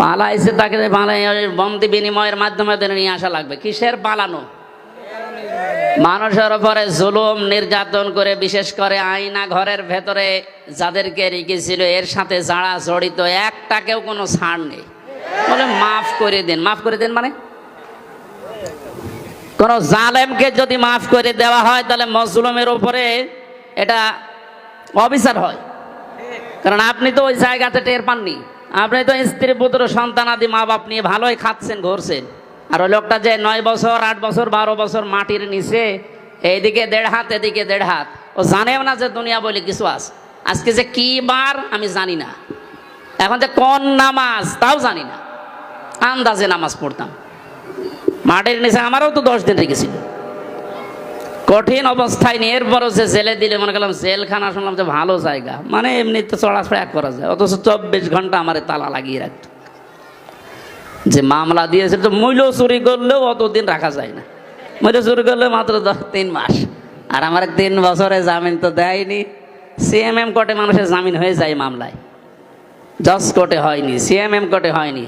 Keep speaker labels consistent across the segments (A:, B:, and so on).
A: পালাইছে তাকে পালাই বন্দি বিনিময়ের মাধ্যমে নিয়ে আসা লাগবে। কিসের পালানো? মানুষের উপরে জুলুম, নির্যাতন করে, বিশেষ করে আয়না ঘরের ভেতরে যাদেরকে রেখেছিল এর সাথে যারা জড়িত একটাকেও কোনো ছাড় নেই। বলে, মাফ করে দিন। মাফ করে দিন মানে? কোন জালেমকে যদি মাফ করে দেওয়া হয়, তাহলে মজলুমের উপরে এটা অবিচার হয়। কারণ আপনি তো ওই জায়গাতে টের পাননি। আপনি তো স্ত্রী, পুত্র, সন্তান আদি মা বাপ নিয়ে ভালোই খাচ্ছেন, ঘুরছেন। আর ওই লোকটা যে নয় বছর, আট বছর, বারো বছর মাটির নিচে, এইদিকে দেড় হাত, এদিকে দেড় হাত। ও জানেও না যে দুনিয়া বলে কিছু আছে। আজকে যে কি বার আমি জানি না। এখন যে কোন নামাজ, তাও জানি না। আন্দাজে নামাজ পড়তাম। মাটির নিচে আমারও তো দশ দিন রেখেছিল। কঠিন অবস্থায় নিয়ে এরপরও সে জেলে দিলে, মনে করলাম জেলখানা শুনলাম যে ভালো জায়গা। মানে এমনিতে চড়াফেরা করা যায়, অথচ চব্বিশ ঘণ্টা আমার তালা লাগিয়ে রাখতো। যে মামলা দিয়েছে তো মূল্য চুরি করলেও অতদিন রাখা যায় না। মূল্য চুরি করলে মাত্র দশ, তিন মাস। আর আমার তিন বছরে জামিন তো দেয়নি। সিএমএম কোর্টে মানুষের জামিন হয়ে যায় মামলায়। জজ কোর্টে হয়নি, সিএমএম কোর্টে হয়নি।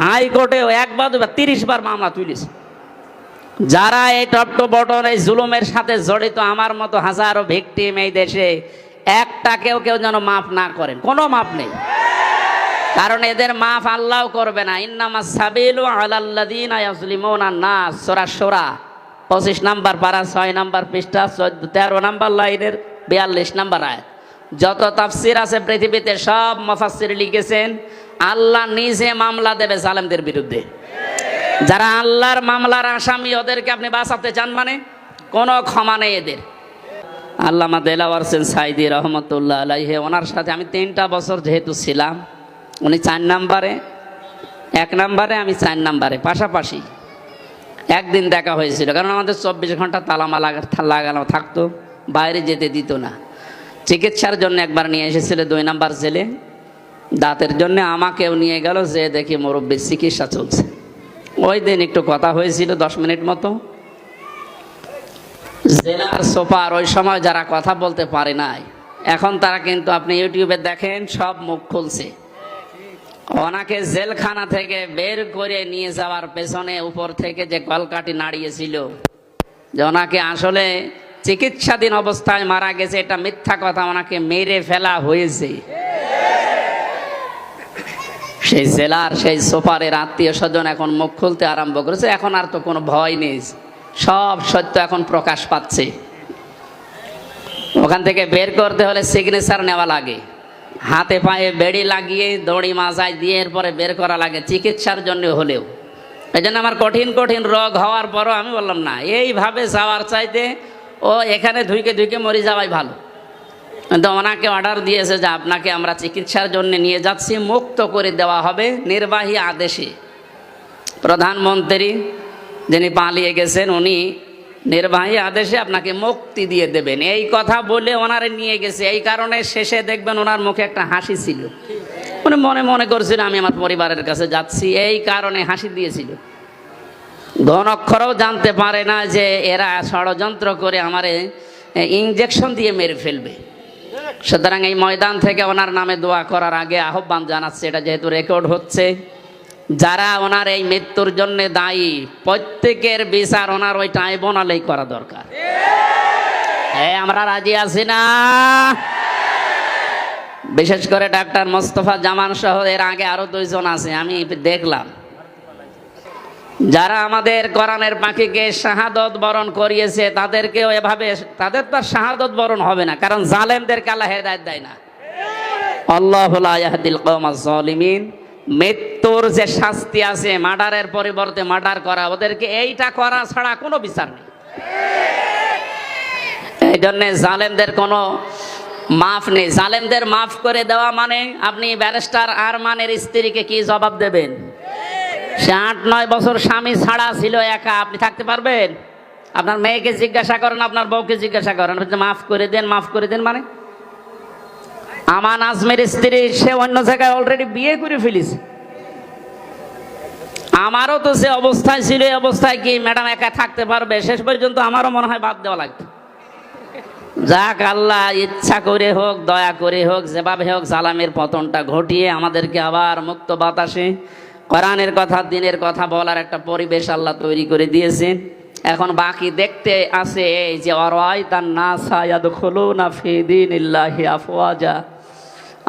A: হাইকোর্টেও একবার দুবার, তিরিশ বার মামলা তুলিস যারা এই টপটো বটন এই জুলুমের সাথে জড়িত, আমার মতো হাজারো ভিকটিম এই দেশে একটা কেউ কেউ যেন মাফ না করেন। কোনো মাপ নেই। কারণ এদের মাফ আল্লাহ করবে না। ইন্নামা সাবিলু 25 নাম্বার পারা 6 নাম্বার পৃষ্ঠা 14 13 নাম্বার লাইনের 42 নাম্বার আয়াত। যত তাফসির আছে পৃথিবীতে, সব মুফাসসির লিখেছেন, আল্লাহ নিজে মামলা দেবে জালেমদের বিরুদ্ধে। যারা আল্লাহর মামলার আসামি, ওদেরকে আপনি বাঁচাতে চান মানে? কোনো ক্ষমা নেই এদের। আল্লামা দেলাওয়ার সেন সাইদি রহমতুল্লাহ আলাইহে, ওনার সাথে আমি তিনটা বছর যেহেতু ছিলাম, উনি চার নাম্বারে, এক নাম্বারে, আমি চার নাম্বারে, পাশাপাশি একদিন দেখা হয়েছিল, কারণ আমাদের চব্বিশ ঘণ্টা তালামা লাগা লাগানো থাকতো, বাইরে যেতে দিত না। চিকিৎসার জন্য একবার নিয়ে এসেছিল দুই নাম্বার জেলে, দাঁতের জন্য আমাকেও নিয়ে গেল যে দেখি মুরব্বীর চিকিৎসা চলছে। ওই দিন একটু কথা হয়েছিল দশ মিনিট মতো। জেলার সোপার ওই সময় যারা কথা বলতে পারে নাই, এখন তারা কিন্তু আপনি ইউটিউবে দেখেন, সব মুখ খুলছে। ওনাকে জেলখানা থেকে বের করে নিয়ে যাওয়ার পেছনে উপর থেকে যে কলকাটি নাড়িয়েছিল, যে ওনাকে আসলে চিকিৎসাধীন অবস্থায় মারা গেছে, এটা মিথ্যা কথা, ওনাকে মেরে ফেলা হয়েছে। সেই জেলার সেই সোপারের আত্মীয় স্বজন এখন মুখ খুলতে আরম্ভ করেছে। এখন আর তো কোনো ভয় নেই। সব সত্য এখন প্রকাশ পাচ্ছে। ওখান থেকে বের করতে হলে সিগনেচার নেওয়া লাগে। হাতে পায়ে বেড়ি লাগিয়ে, দড়ি মাজায় দিয়ে এরপরে বের করা লাগে চিকিৎসার জন্য হলেও। এই জন্য আমার কঠিন কঠিন রোগ হওয়ার পরও আমি বললাম, না, এইভাবে যাওয়ার চাইতে ও এখানে ধুইকে ধুইকে মরে যাওয়াই ভালো। কিন্তু ওনাকে অর্ডার দিয়েছে যে আপনাকে আমরা চিকিৎসার জন্য নিয়ে যাচ্ছি, মুক্ত করে দেওয়া হবে নির্বাহী আদেশে। প্রধানমন্ত্রী যিনি পালিয়ে গেছেন, উনি নির্বাহী আদেশে আপনাকে মুক্তি দিয়ে দেবেন। এই কথা বলে ওনারে নিয়ে গেছে। এই কারণে শেষে দেখবেন ওনার মুখে একটা হাসি ছিল। উনি মনে মনে করছিল আমি আমার পরিবারের কাছে যাচ্ছি। এই কারণে হাসি দিয়েছিল। ঘন অক্ষরও জানতে পারে না যে এরা ষড়যন্ত্র করে আমারে ইঞ্জেকশন দিয়ে মেরে ফেলবে। সুতরাং এই ময়দান থেকে ওনার নামে দোয়া করার আগে আহ্বান জানাচ্ছে, এটা যেহেতু রেকর্ড হচ্ছে। যারা ওনার এই মৃত্যুর জন্য দায়ী, প্রত্যেকের বিচার ওনার ওই ট্রাইব্যুনালেই করা দরকার। হ্যাঁ আমরা রাজি আছি না? বিশেষ করে ডাক্তার মোস্তফা জামান সহ, এর আগে আরও দুইজন আছে, আমি দেখলাম। যারা আমাদের কোরআনের পাখিকে শাহাদত বরণ করিয়েছে, তাদেরকেও এভাবে, তাদের তো শাহাদত বরণ হবে না, কারণ জালেমদেরকে কালা হেদায়ত দেয় না। আল্লাহ ইয়াহদিল কওমাজ জালিমিন, মৃত্যুর যে শাস্তি আছে, মার্ডারের পরিবর্তে মার্ডার করা, ওদেরকে এইটা করা ছাড়া কোনো বিচার নেই। এই জন্যে জালেমদের কোনো মাফ নেই। জালেমদের মাফ করে দেওয়া মানে আপনি ব্যারিস্টার আর মানের স্ত্রীকে কি জবাব দেবেন? সে আট, নয় বছর স্বামী ছাড়া ছিল একা, আপনি থাকতে পারবেন? আপনার মেয়েকে জিজ্ঞাসা করেন, আপনার বউকে জিজ্ঞাসা করেন মাফ করে দেন, মাফ করে দেন মানে? আমান আজমের স্ত্রী, সে অন্য জায়গায় অলরেডি বিয়ে করে ফেলিস আমারও তো সে অবস্থায় ছিল, এই অবস্থায় কি ম্যাডাম একা থাকতে পারবে? শেষ পর্যন্ত আমারও মনে হয় বাদ দেওয়া লাগতো যাক, আল্লাহ ইচ্ছা করে হোক, দয়া করে হোক, যেভাবে হোক সালামের পতনটা ঘটিয়ে আমাদেরকে আবার মুক্ত বাতাসে কোরআনের কথা, দিনের কথা বলার একটা পরিবেশ আল্লাহ তৈরি করে দিয়েছেন এখন বাকি দেখতে আছে এই যে অরয় তার না সায়াদ খোলো না ফিদিন ইল্লাহি আফওয়াজা।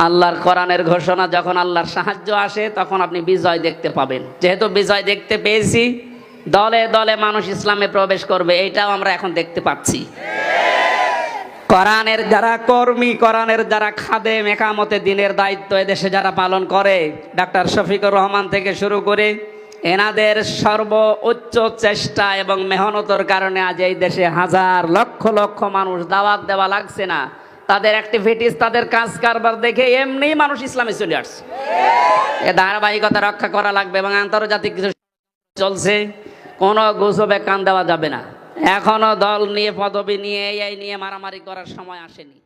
A: আল্লাহর কোরআনের ঘোষণা, যখন আল্লাহর সাহায্য আসে, তখন আপনি বিজয় দেখতে পাবেন। যেহেতু বিজয় দেখতে পেয়েছি, দলে দলে মানুষ ইসলামে প্রবেশ করবে, এটাও আমরা এখন দেখতে পাচ্ছি। কোরআনের যারা কর্মী, কোরআনের যারা খাদে মেকামতে দিনের দায়িত্ব এদেশে যারা পালন করে, ডাক্তার শফিকুর রহমান থেকে শুরু করে, এনাদের সর্বোচ্চ চেষ্টা এবং মেহনতর কারণে আজ এই দেশে হাজার লক্ষ লক্ষ মানুষ দাওয়াত দেওয়া লাগছে না। তাদের অ্যাক্টিভিটিস তাদের কাজ কারবার দেখে এমনি মানুষ ইসলামে চলে আসছে। এ ধারাবাহিকতা রক্ষা করা লাগবে এবং আন্তর্জাতিক কিছু চলছে, কোনো গুজবে কান দেওয়া যাবে না। এখনও দল নিয়ে পদবি নিয়ে এই নিয়ে মারামারি করার সময় আসেনি।